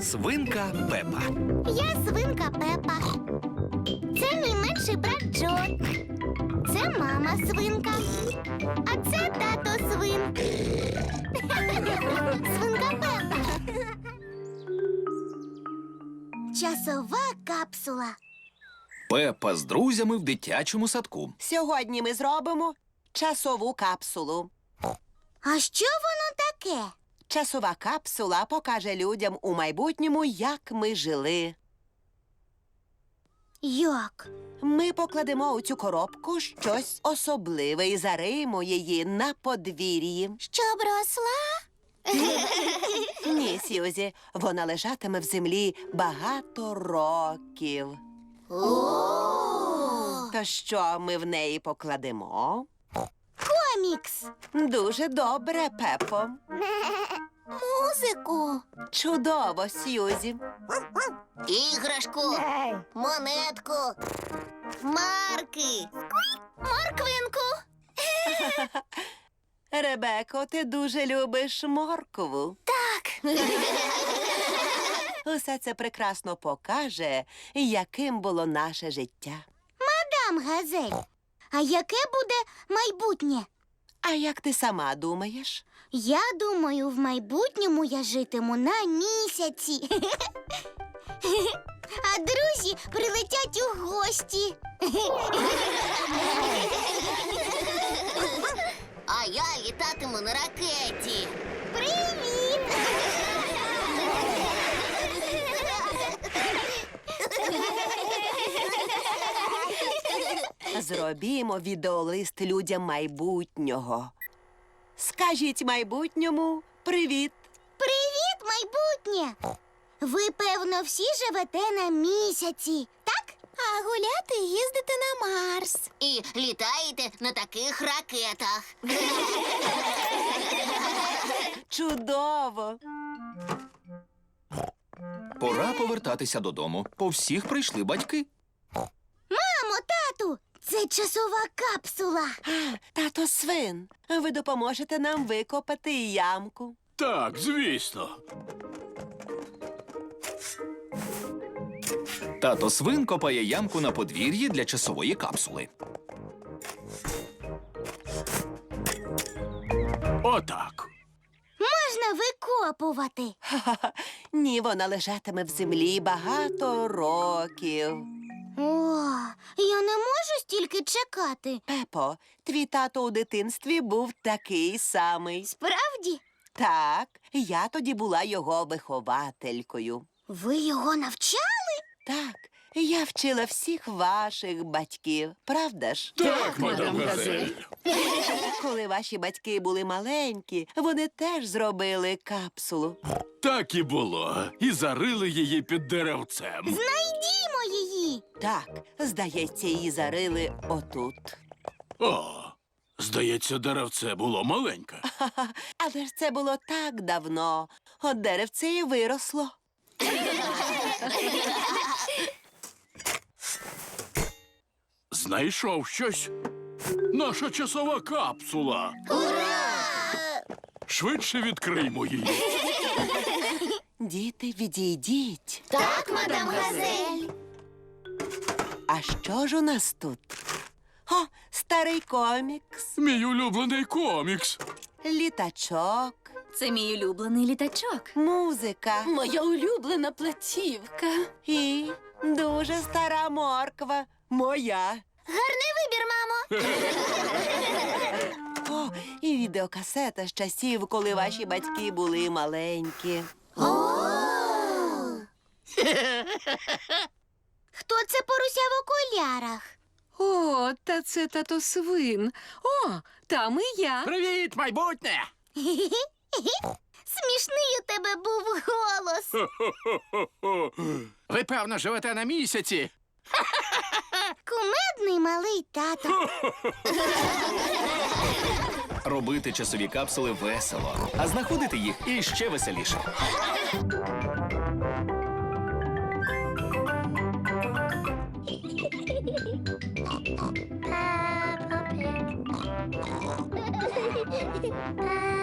Свинка Пепа. Я свинка Пепа. Це мій менший брат Джо. Це мама свинка. А це тато свин. Свинка Пепа. Часова капсула. Пепа з друзями в дитячому садку. Сьогодні ми зробимо часову капсулу. А що воно таке? Часова капсула покаже людям у майбутньому, як ми жили. Як? Ми покладемо у цю коробку щось особливе і зариємо її на подвір'ї. Щоб росла? Ні, Сьюзі, вона лежатиме в землі багато років. То що ми в неї покладемо? Комікс. Дуже добре, Пепо. Музику. Чудово, Сьюзі. Іграшку. Монетку. Марки. Морквинку. Ребеко, ти дуже любиш моркву. Так. Усе це прекрасно покаже, яким було наше життя. Мадам Газель. А яке буде майбутнє? А як ти сама думаєш? Я думаю, в майбутньому я житиму на місяці. А друзі прилетять у гості. А я літатиму на ракеті. Зробімо відеолист людям майбутнього. Скажіть майбутньому привіт. Привіт, майбутнє! Ви, певно, всі живете на місяці, так? А гуляти їздите на Марс. І літаєте на таких ракетах. Чудово! Пора повертатися додому. По всіх прийшли батьки. Мамо, тату, це часова капсула. Тато свин, ви допоможете нам викопати ямку. Так, звісно. Тато свин копає ямку на подвір'ї для часової капсули. Отак. Можна викопувати. Ха-ха-ха. Ні, вона лежатиме в землі багато років. О, я не можу стільки чекати. Пепо, твій тато у дитинстві був такий самий. Справді, Так, я тоді була його вихователькою. ви його навчали? Так, я вчила всіх ваших батьків, правда ж? Так, мадам Газель. Коли ваші батьки були маленькі, вони теж зробили капсулу. Так і було. І зарили її під деревцем. Знайдімо Так, здається, її зарили отут. О, здається, деревце було маленьке. Ха-ха, Але ж це було так давно. От деревце і виросло. Знайшов щось. Наша часова капсула. Ура! Швидше відкриймо її. Діти, відійдіть. Так, мадам Газель. А що ж у нас тут? О, старий комікс, Мій улюблений комікс. літачок, Це мій улюблений літачок. музика Моя улюблена платівка. і дуже стара морква. Моя. Гарний вибір, мамо. О, і відеокасета з часів, коли ваші батьки були маленькі. Хто це поруся в окулярах? О, та це тато свин. О, там і я. Привіт, майбутнє! Смішний у тебе був голос. Ви, певно, живете на місяці. Кумедний малий тато. Робити часові капсули весело, а знаходити їх іще веселіше. Bye.